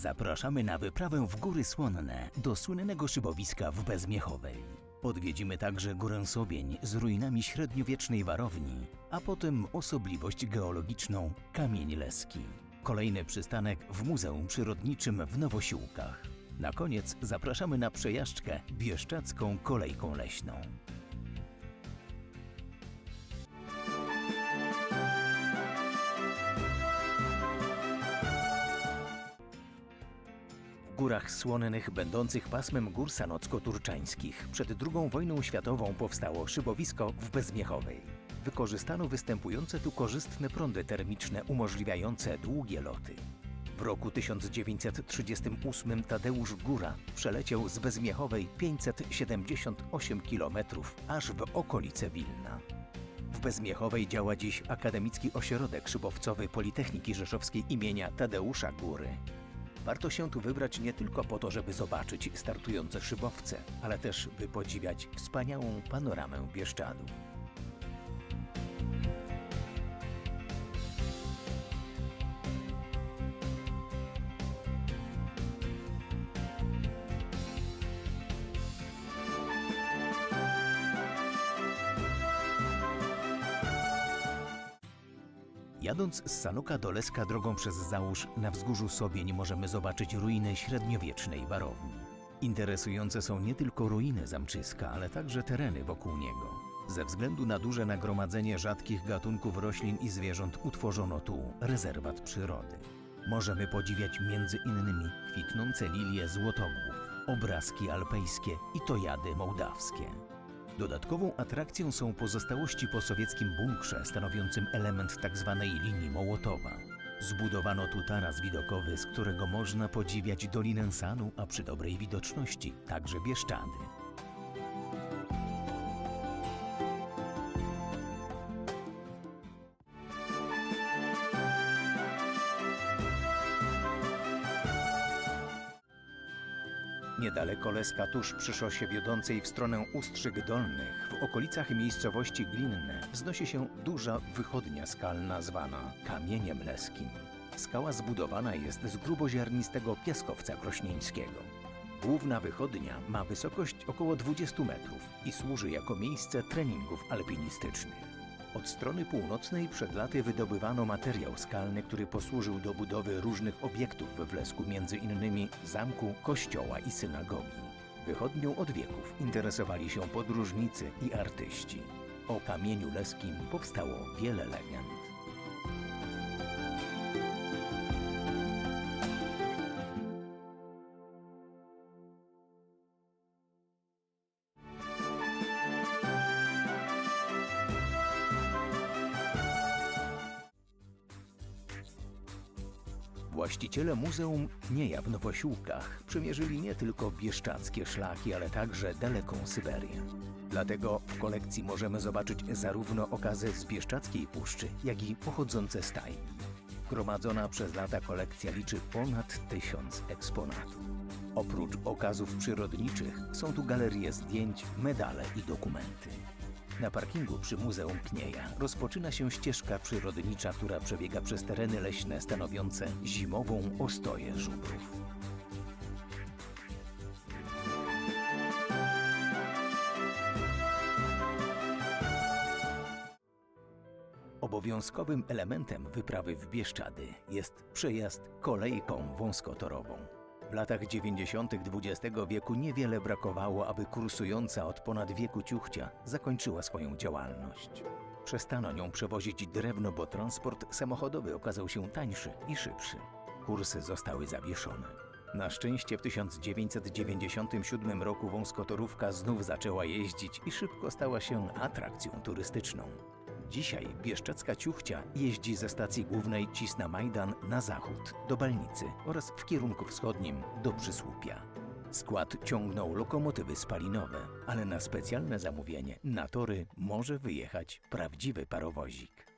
Zapraszamy na wyprawę w Góry Słonne do słynnego szybowiska w Bezmiechowej. Odwiedzimy także Górę Sobień z ruinami średniowiecznej warowni, a potem osobliwość geologiczną Kamień Leski. Kolejny przystanek w Muzeum Przyrodniczym w Nowosiłkach. Na koniec zapraszamy na przejażdżkę Bieszczacką Kolejką Leśną. Górach słonnych, będących pasmem gór sanocko-turczańskich, przed II wojną światową powstało szybowisko w Bezmiechowej. Wykorzystano występujące tu korzystne prądy termiczne umożliwiające długie loty. W roku 1938 Tadeusz Góra przeleciał z Bezmiechowej 578 km aż w okolice Wilna. W Bezmiechowej działa dziś Akademicki Ośrodek Szybowcowy Politechniki Rzeszowskiej imienia Tadeusza Góry. Warto się tu wybrać nie tylko po to, żeby zobaczyć startujące szybowce, ale też by podziwiać wspaniałą panoramę Bieszczadów. Jadąc z Sanoka do Leska drogą przez Załóż na wzgórzu Sobień możemy zobaczyć ruiny średniowiecznej warowni. Interesujące są nie tylko ruiny zamczyska, ale także tereny wokół niego. Ze względu na duże nagromadzenie rzadkich gatunków roślin i zwierząt utworzono tu rezerwat przyrody. Możemy podziwiać między innymi kwitnące lilie złotogłów, obrazki alpejskie i tojady mołdawskie. Dodatkową atrakcją są pozostałości po sowieckim bunkrze stanowiącym element tzw. linii Mołotowa. Zbudowano tu taras widokowy, z którego można podziwiać Dolinę Sanu, a przy dobrej widoczności także Bieszczady. Niedaleko Leska, tuż przy szosie wiodącej w stronę Ustrzyk Dolnych, w okolicach miejscowości Glinne, wznosi się duża wychodnia skalna zwana Kamieniem Leskim. Skała zbudowana jest z gruboziarnistego piaskowca krośnieńskiego. Główna wychodnia ma wysokość około 20 metrów i służy jako miejsce treningów alpinistycznych. Od strony północnej przed laty wydobywano materiał skalny, który posłużył do budowy różnych obiektów w Lesku, między innymi zamku, kościoła i synagogi. Wychodnią od wieków interesowali się podróżnicy i artyści. O kamieniu leskim powstało wiele legend. Właściciele Muzeum Knieja w Nowosiłkach przymierzyli nie tylko bieszczackie szlaki, ale także daleką Syberię. Dlatego w kolekcji możemy zobaczyć zarówno okazy z Bieszczackiej Puszczy, jak i pochodzące z Tajni. Gromadzona przez lata kolekcja liczy ponad tysiąc eksponatów. Oprócz okazów przyrodniczych są tu galerie zdjęć, medale i dokumenty. Na parkingu przy Muzeum Knieja rozpoczyna się ścieżka przyrodnicza, która przebiega przez tereny leśne stanowiące zimową ostoję żubrów. Obowiązkowym elementem wyprawy w Bieszczady jest przejazd kolejką wąskotorową. W latach 90. XX wieku niewiele brakowało, aby kursująca od ponad wieku ciuchcia zakończyła swoją działalność. Przestano nią przewozić drewno, bo transport samochodowy okazał się tańszy i szybszy. Kursy zostały zawieszone. Na szczęście w 1997 roku wąskotorówka znów zaczęła jeździć i szybko stała się atrakcją turystyczną. Dzisiaj Bieszczacka Ciuchcia jeździ ze stacji głównej Cisna Majdan na zachód, do Balnicy oraz w kierunku wschodnim do Przysłupia. Skład ciągnął lokomotywy spalinowe, ale na specjalne zamówienie na tory może wyjechać prawdziwy parowozik.